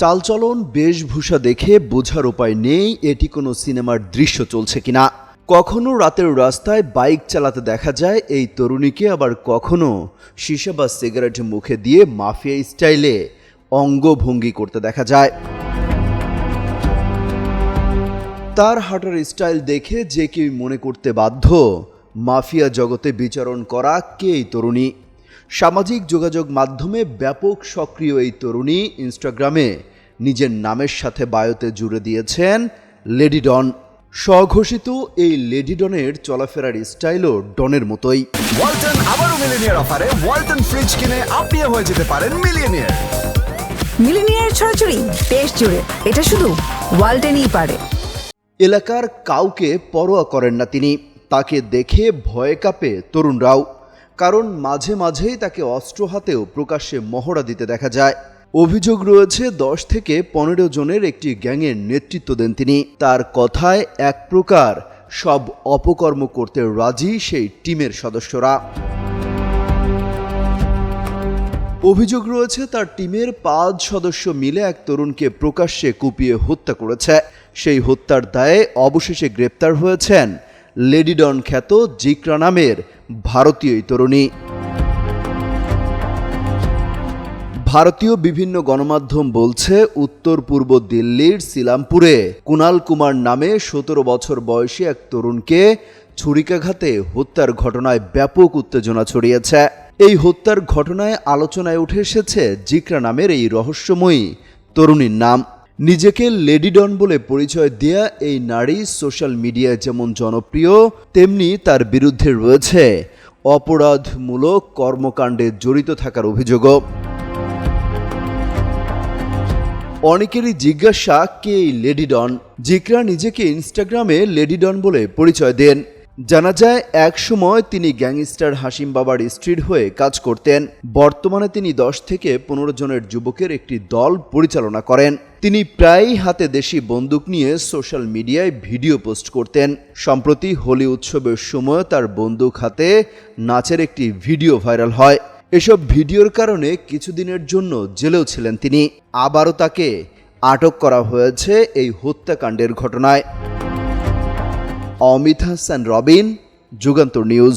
চালচলন, বেশভূষা দেখে বোঝার উপায় নেই এটি কোনো সিনেমার দৃশ্য চলছে কিনা। কখনো রাতের রাস্তায় বাইক চালাতে দেখা যায়, এই তরুণীকে আবার কখনো সীসা বা সিগারেট মুখে দিয়ে মাফিয়া স্টাইলে অঙ্গভঙ্গি করতে দেখা যায়। তার হাঁটার স্টাইল দেখে যে কেউ মনে করতে বাধ্য, মাফিয়া জগতে বিচরণ করা কে এই তরুণী? সামাজিক যোগাযোগ মাধ্যমে ব্যাপক সক্রিয় এই তরুণী ইনস্টাগ্রামে নিজের নামের সাথে বায়োতে জুড়ে দিয়েছেন লেডিডন। স্বঘোষিত এই লেডি ডনের চলাফেরার স্টাইলও ডনের মতোই। ওয়ালটন আবারও মিলিনিয়ার অফারে ওয়ালটন ফ্রিজ কিনে আপনিও হয়ে যেতে পারেন মিলিয়নিয়ার। মিলিনিয়ার ছড়াছড়ি দেশ জুড়ে এটা শুধু ওয়ালটেনই পারে। এলাকার কাউকে পরোয়া করেন না তিনি তাকে দেখে ভয়ে কাঁপে তরুণরাও। কারণ মাঝে মাঝেই তাকে অস্ত্র হাতেও প্রকাশ্যে মহড়া দিতে দেখা যায়। অভিযোগ রয়েছে, দশ থেকে পনেরো জনের একটি গ্যাংয়ের নেতৃত্ব দেন তিনি। তার কথায় এক প্রকার সব অপকর্ম করতে রাজি সেই টিমের সদস্যরা। অভিযোগ রয়েছে, তার টিমের পাঁচ সদস্য মিলে এক তরুণকে প্রকাশ্যে কুপিয়ে হত্যা করেছে। সেই হত্যার দায়ে অবশেষে গ্রেপ্তার হয়েছেন লেডিডন খ্যাত জিক্রা নামের ভারতীয় তরুণী। ভারতীয় বিভিন্ন গণমাধ্যম বলছে, উত্তর পূর্ব দিল্লির সিলামপুরে কুনাল কুমার নামে সতেরো বছর বয়সী এক তরুণকে ছুরিকাঘাতে হত্যার ঘটনায় ব্যাপক উত্তেজনা ছড়িয়েছে। এই হত্যার ঘটনায় আলোচনায় উঠে এসেছে জিক্রা নামের এই রহস্যময়ী তরুণীর নাম। নিজেকে লেডিডন বলে পরিচয় দেয়া এই নারী সোশ্যাল মিডিয়ায় যেমন জনপ্রিয়, তেমনি তার বিরুদ্ধে রয়েছে অপরাধমূলক কর্মকাণ্ডে জড়িত থাকার অভিযোগও। অনেকেরই জিজ্ঞাসা কে এই লেডি ডন। জিকরা নিজেকে ইনস্টাগ্রামে লেডি ডন বলে পরিচয় দেন। জানা যায়, এক সময় তিনি গ্যাংস্টার হাসিম বাবার স্ত্রীর হয়ে কাজ করতেন। বর্তমানে তিনি দশ থেকে পনেরো জনের যুবকের একটি দল পরিচালনা করেন। তিনি প্রায়ই হাতে দেশি বন্দুক নিয়ে সোশ্যাল মিডিয়ায় ভিডিও পোস্ট করতেন। সম্প্রতি হোলি উৎসবের সময় তার বন্দুক হাতে নাচের একটি ভিডিও ভাইরাল হয়। এসব ভিডিওর কারণে কিছুদিনের জন্য জেলেও ছিলেন তিনি। আবারও তাকে আটক করা হয়েছে এই হত্যাকাণ্ডের ঘটনায়। অমিত হাসান, রবিন, যুগান্তর নিউজ।